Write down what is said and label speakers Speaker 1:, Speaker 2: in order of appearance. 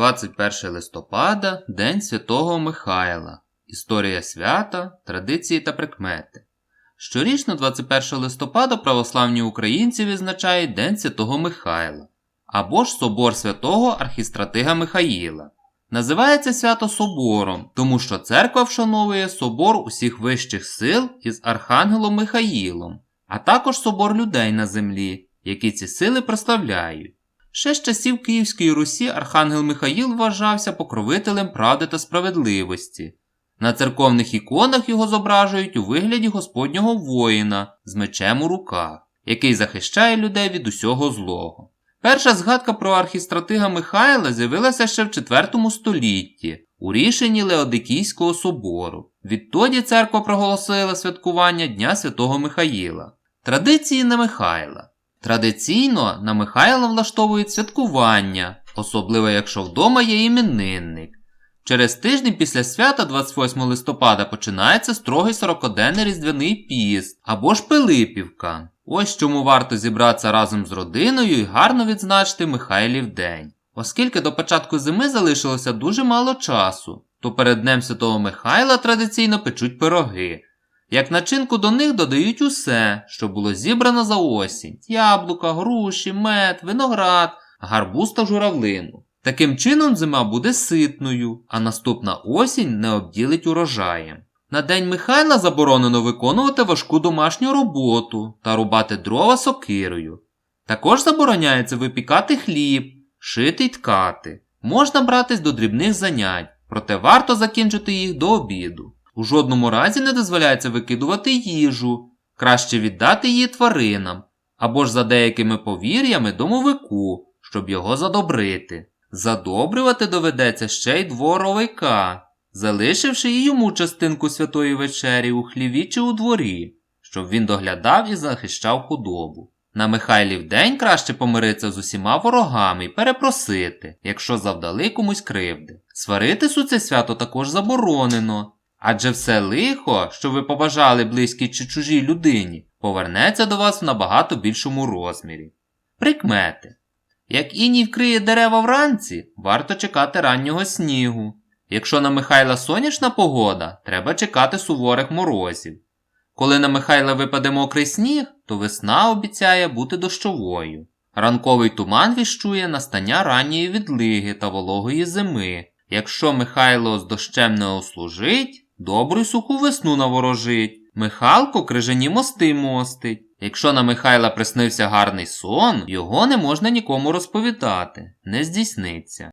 Speaker 1: 21 листопада День Святого Михайла. Історія свята, традиції та прикмети. Щорічно 21 листопада православні українці відзначають День Святого Михайла або ж Собор Святого Архістратига Михаїла. Називається свято Собором, тому що церква вшановує собор усіх вищих сил із Архангелом Михаїлом, а також собор людей на землі, які ці сили прославляють. Ще з часів Київської Русі Архангел Михаїл вважався покровителем правди та справедливості. На церковних іконах його зображують у вигляді Господнього воїна з мечем у руках, який захищає людей від усього злого. Перша згадка про архістратига Михайла з'явилася ще в IV столітті у рішенні Леодикійського собору. Відтоді церква проголосила святкування Дня Святого Михаїла. Традиції на Михайла. Традиційно на Михайла влаштовують святкування, особливо якщо вдома є іменинник. Через тиждень після свята, 28 листопада, починається строгий 40-денний різдвяний піст або ж Пилипівка. Ось чому варто зібратися разом з родиною і гарно відзначити Михайлів день. Оскільки до початку зими залишилося дуже мало часу, то перед Днем Святого Михайла традиційно печуть пироги. Як начинку до них додають усе, що було зібрано за осінь: яблука, груші, мед, виноград, гарбуз та журавлину. Таким чином зима буде ситною, а наступна осінь не обділить урожаєм. На День Михайла заборонено виконувати важку домашню роботу та рубати дрова сокирою. Також забороняється випікати хліб, шити й ткати. Можна братись до дрібних занять, проте варто закінчити їх до обіду. У жодному разі не дозволяється викидувати їжу, краще віддати її тваринам, або ж за деякими повір'ями домовику, щоб його задобрити. Задобрювати доведеться ще й дворовика, залишивши і йому частинку святої вечері у хліві чи у дворі, щоб він доглядав і захищав худобу. На Михайлів день краще помиритися з усіма ворогами і перепросити, якщо завдали комусь кривди. Сваритись у це свято також заборонено, адже все лихо, що ви побажали близькій чи чужій людині, повернеться до вас в набагато більшому розмірі. Прикмети. Як іній вкриє дерева вранці, варто чекати раннього снігу. Якщо на Михайла сонячна погода, треба чекати суворих морозів. Коли на Михайла випаде мокрий сніг, то весна обіцяє бути дощовою. Ранковий туман віщує настання ранньої відлиги та вологої зими. Якщо Михайло з дощем не ослужить, добру суху весну наворожить. Михалко крижані мости мостить. Якщо на Михайла приснився гарний сон, його не можна нікому розповідати, не здійсниться.